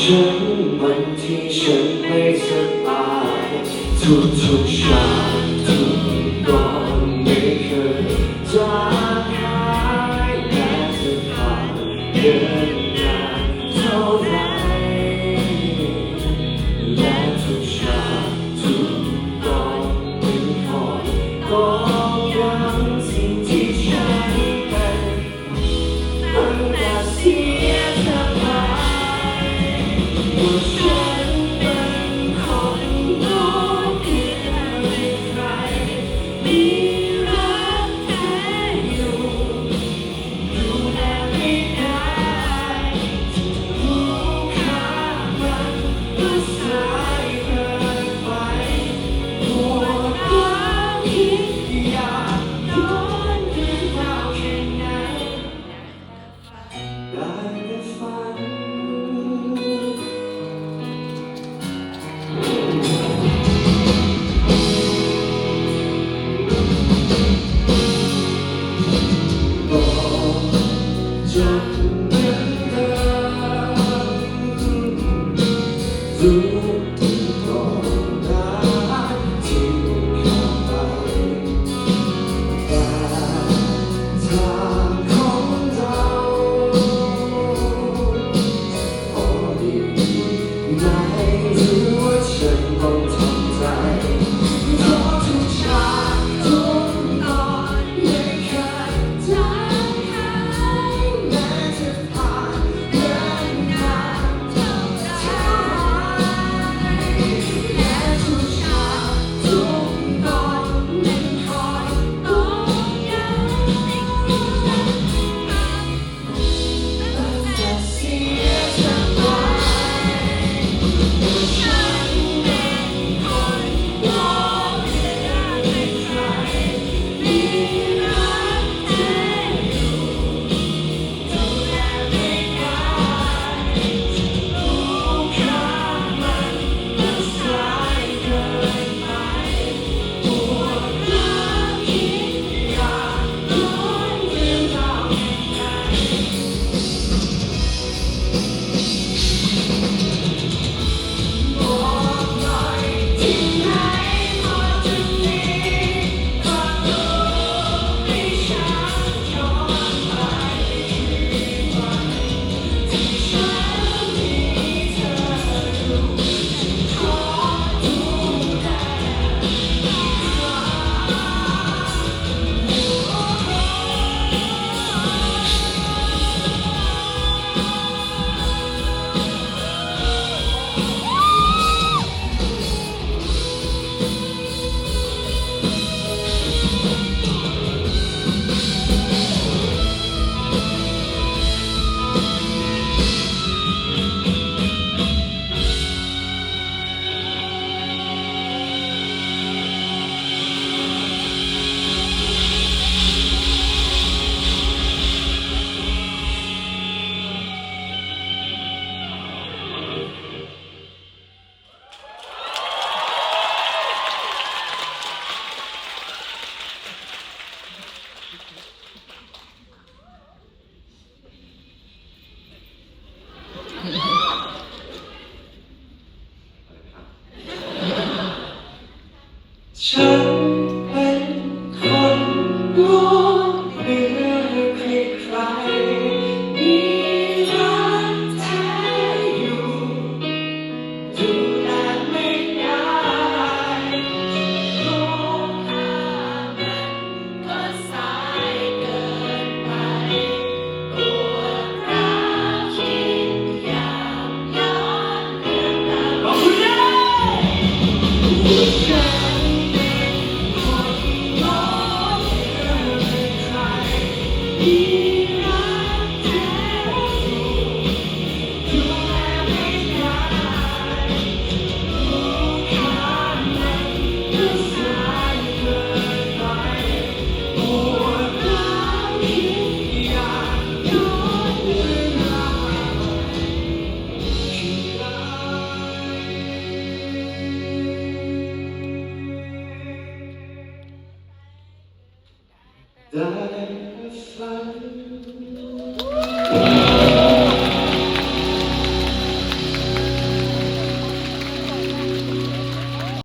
ฉันวันที่ฉันไม่สบายทุกทุกชาทุกตอนไม่เคยจางหายและจะผ่านเดินนานเท่าไร Ooh. deine Schleim